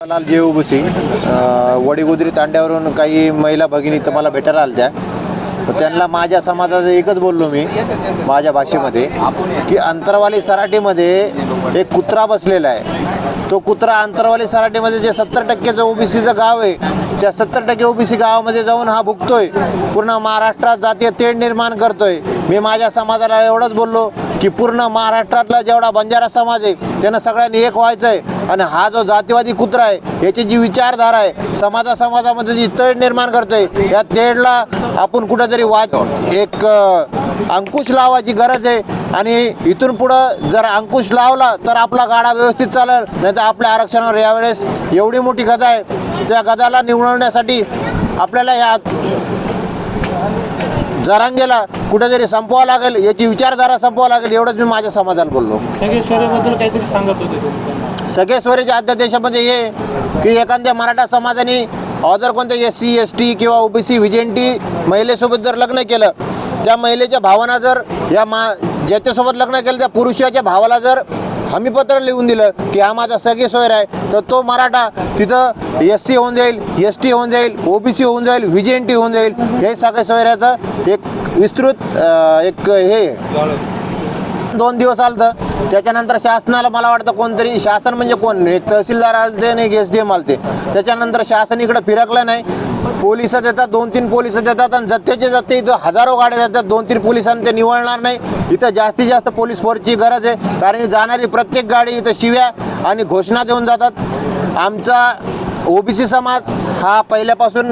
लाल जे ओबीसी वडीगुदरी तांड्यावरून काही महिला भगिनी इथं मला भेटायला आल्या त्या तर त्यांना माझ्या समाजाचं एकच बोललो मी माझ्या भाषेमध्ये की अंतरवाली सराटीमध्ये एक कुत्रा बसलेला आहे. तो कुत्रा अंतरवाली सराटीमध्ये जे सत्तर टक्केचं ओबीसीचं गाव आहे त्या सत्तर टक्के ओबीसी गावामध्ये जाऊन हा भुगतोय. पूर्ण महाराष्ट्रात जातीय तेढ निर्माण करतोय. मी माझ्या समाजाला एवढंच बोललो की पूर्ण महाराष्ट्रातला जेवढा बंजारा समाज आहे त्यानं सगळ्यांनी एक व्हायचं आहे आणि हा जो जातीवादी कुत्रा आहे याची जी विचारधारा आहे समाजा समाजामध्ये जी तेढ निर्माण करतोय या तेढला आपण कुठेतरी वाच एक अंकुश लावायची गरज आहे. आणि इथून पुढं जर अंकुश लावला तर आपला गाडा व्यवस्थित चालेल नाही तर आपल्या आरक्षणावर यावेळेस एवढी मोठी गदा आहे. त्या गदाला निवडण्यासाठी आपल्याला या जरांगेला कुठेतरी संपवावं लागेल याची विचारधारा संपवावं लागेल एवढंच मी माझ्या समाजाला बोललो. सगळेश्वरीबद्दल काहीतरी सांगत होते. सगळेश्वरीच्या अध्यादेशामध्ये हे की एखाद्या मराठा समाजाने अदर कोणत्या एस सी एस टी किंवा ओबीसी व्हिजेंटी महिलेसोबत जर लग्न केलं त्या महिलेच्या भावना जर या मा ज्याच्यासोबत लग्न केलं त्या पुरुषाच्या भावाला जर हमीपत्र लिहून दिलं की हा माझा सगळे सोयर आहे तर तो मराठा तिथं एस सी होऊन जाईल एस टी होऊन जाईल ओबीसी होऊन जाईल व्हिजेंटी होऊन जाईल हे सगळे सोयऱ्याचं एक विस्तृत एक हे. दोन दिवस आलं तर त्याच्यानंतर शासनाला मला वाटतं कोणतरी शासन म्हणजे कोण? एक तहसीलदार आलते आणि एस डी एम आलते त्याच्यानंतर शासन इकडं फिरकलं नाही. पोलीस देतात दोन तीन पोलीस देतात आणि जत्तेचे जत्ते इथं हजारो गाड्या देतात दोन तीन पोलिसांनी ते निवडणार नाही. इथं जास्तीत जास्त पोलीस फोर्सची गरज आहे. कारण जाणारी प्रत्येक गाडी इथं शिव्या आणि घोषणा देऊन जातात. आमचा ओबीसी समाज हा पहिल्यापासून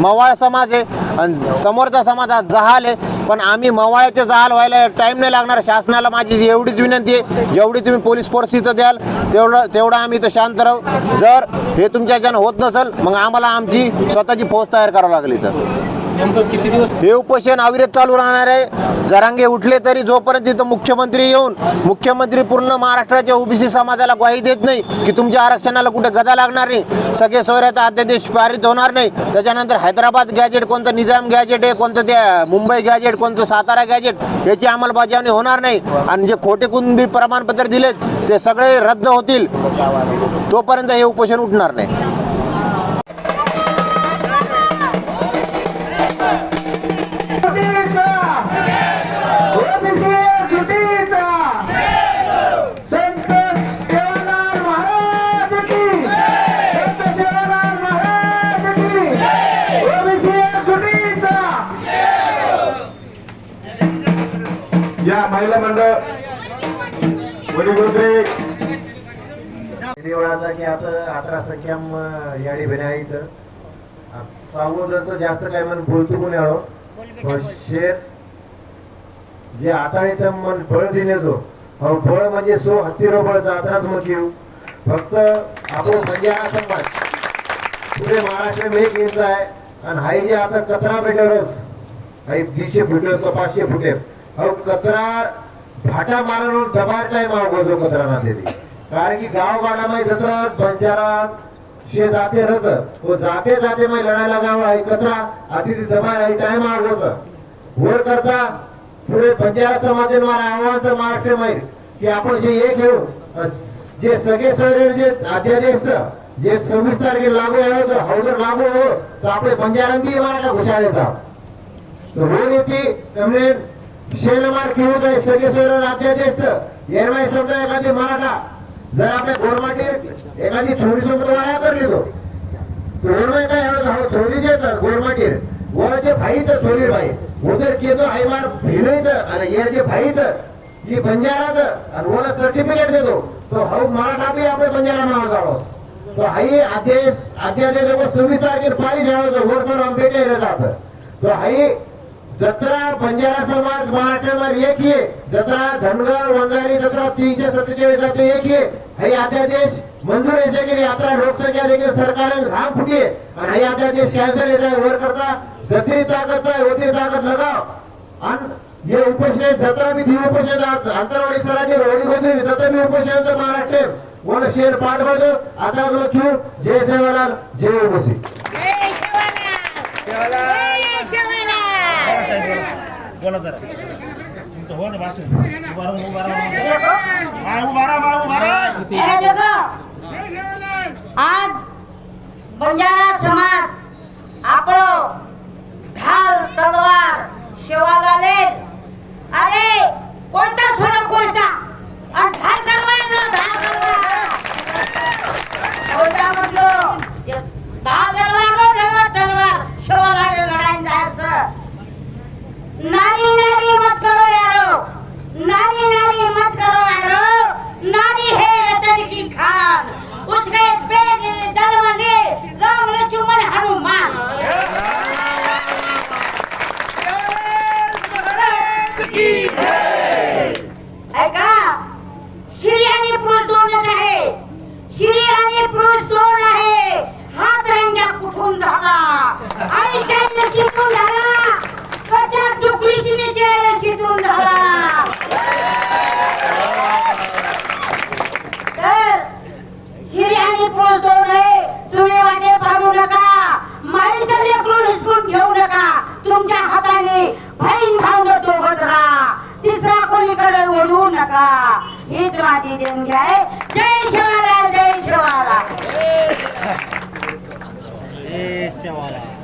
मवाळ समाज आहे. आणि समोरचा समाज हा जहाल आहे. पण आम्ही मवाळ्याचे जहाल व्हायला टाईम नाही लागणार. शासनाला माझी एवढीच विनंती आहे. जेवढी तुम्ही पोलीस फोर्स इथं द्याल तेवढं तेवढं आम्ही इथं शांत राहू. जर हे तुमच्या ह्याच्यानं होत नसेल मग आम्हाला आमची स्वतःची फौज तयार करावं लागेल इथं. नेमकं किती दिवस? हे उपोषण अविरत चालू राहणार आहे. जरांगे उठले तरी जोपर्यंत तिथं मुख्यमंत्री येऊन मुख्यमंत्री पूर्ण महाराष्ट्राच्या ओबीसी समाजाला ग्वाही देत नाही की तुमच्या आरक्षणाला कुठे गदा लागणार नाही सगळे सोयऱ्याचा अध्यादेश पारित होणार नाही. त्याच्यानंतर हैदराबाद गॅजेट कोणतं निजाम गॅजेट आहे कोणतं ते मुंबई गॅजेट कोणतं सातारा गॅजेट याची अंमलबजावणी होणार नाही. आणि जे खोटे कुणबी प्रमाणपत्र दिलेत ते सगळे रद्द होतील. तोपर्यंत हे उपोषण उठणार नाही. महिला मंडळ वडीगोत्रे देवळाचा की आता अठरा सख्याम याडी बनायचं सावोदरचं जास्त काय म्हण बोलतो कोणी आलो शेर जे आताळीचं मन फळ देण्याचो. अहो फळ म्हणजे सो हत्तीरो बळचा आत्राच मग येऊ फक्त आपण म्हणजे हा समाज पुढे महाराष्ट्र मेक इंच आहे. आणि हाय जे आता कचरा भेटेलच हाय दीडशे फुटे तो पाचशे फुटे अहो कचरा भाटा मारून दबार टाइम अवघो कचरा ना ते कारण की गाव गाडामाई जत्रा बंजारा शे जाते रच तो जाते जाते माई लढायला गाव आहे कचरा आधी ती दबार आहे टाइम अवघोच वर करता पुढे बंजारा समाज मारा आव्हानचं महाराष्ट्र माहीत की आपण जे एक घेऊ अस- जे सगळे सगळे जे अध्यादेश जे सव्वीस तारखेला लागू आहे जर हवजर लागू हो तर આપણે બંજારણ બી અમારા ઘુસાડે હતા તો રોજ હતી शेलमार्क येऊ दे सगळेश्वर अध्यादेश एरमाई समजा एखादी मराठा जर आपल्या गोरमाटीर एखादी छोरी समजा वाया करली तो गोरमाई काय एवढं छोरी जे सर गोरमाटीर वर जे भाईच छोरी भाई. हो जर केतो आईमार भिलईच आणि हे जे भाईच ही बंजाराच आणि ओला सर्टिफिकेट देतो. तो हौ मराठा बी आपल्या बंजारा नाव जावस तो हाई आदेश अध्यादेश सव्वीस तारखेला पारित झाला वर सर आंबेटे जात तो हाई जत्रा बंजारा समाज महाराष्ट्रावर एक ये जत्रा धनगर वंजारी जत्रा तीनशे सत्तेचाळीस जाते एक ये हे अध्यादेश मंजूर आहे की यात्रा लोकसंख्या देखील सरकारने घाम फुटी आणि हे अध्यादेश कॅन्सल याचा वर करता जत्री ताकदचा आहे होती ताकद लगाव. आणि हे उपोषण जत्रा बी ती उपोषण अंतरवाडी सराठी रोडी होती जत्रा बी उपोषणाचं महाराष्ट्र वन शेर पाठवतो आता जो क्यू? जय सेवालाल जय ओबसी जय शिवराय बोला जरा तुमचं हो ना भाषण उभा उभा हा, उभा राहा, उभा राहा. हे देखो. आज बंजारा समाज आपलो ढाल तलवार शेवाला देऊ नका. हीच माझी देणगी आहे जय शिवाला जय शिवाला. जय शिवाला.